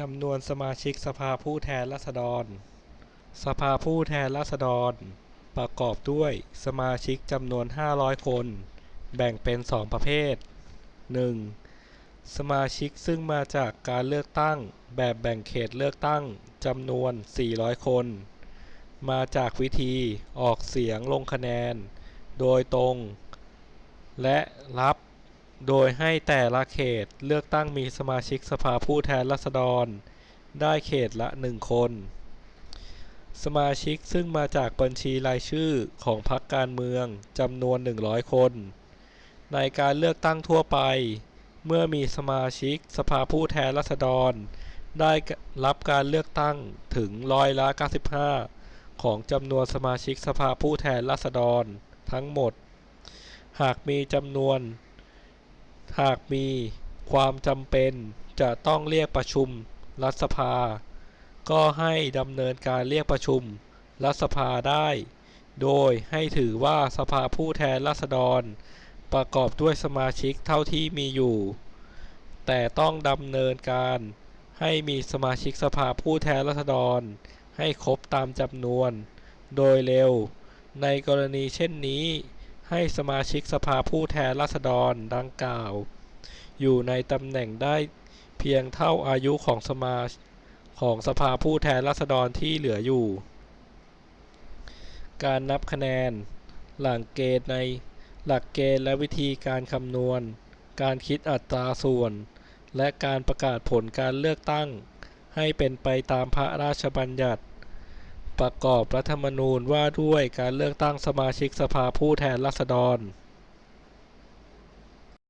จำนวนสมาชิกสภาผู้แทนราษฎร สภาผู้แทนราษฎร ประกอบด้วยสมาชิกจำนวน 500 คน แบ่งเป็น2ประเภท 1. สมาชิกซึ่งมาจากการเลือกตั้งแบบแบ่งเขตเลือกตั้งจำนวน 400 คน มาจากวิธีออกเสียงลงคะแนน โดยตรง และรับ โดยให้แต่ละเขตเลือกตั้งมีสมาชิกสภาผู้แทนราษฎร ได้เขตละหนึ่งคน สมาชิกซึ่งมาจากบัญชีรายชื่อของพรรคการเมืองจำนวน 100 คน ในการเลือกตั้งทั่วไป เมื่อมีสมาชิกสภาผู้แทนราษฎร ได้รับการเลือกตั้งถึงร้อยละ 95 ของจำนวนสมาชิกสภาผู้แทนราษฎรทั้งหมด หากมีจำนวน หากมีความจำเป็นจะต้องเรียกประชุมรัฐสภา ก็ให้ดำเนินการเรียกประชุมรัฐสภาได้ โดยให้ถือว่าสภาผู้แทนราษฎร ประกอบด้วยสมาชิกเท่าที่มีอยู่ แต่ต้องดำเนินการให้มีสมาชิกสภาผู้แทนราษฎร ให้ครบตามจำนวน โดยเร็ว ในกรณีเช่นนี้ ให้สมาชิกสภาผู้แทนราษฎรดังกล่าว อยู่ในตำแหน่งได้เพียงเท่าอายุของสมาของสภาผู้แทนราษฎรที่เหลืออยู่ การนับคะแนน หลักเกณฑ์ในหลักเกณฑ์และวิธีการคำนวณ การคิดอัตราส่วน และการประกาศผลการเลือกตั้ง ให้เป็นไปตามพระราชบัญญัติ ประกอบรัฐธรรมนูญว่าด้วยการเลือกตั้งสมาชิกสภาผู้แทนราษฎร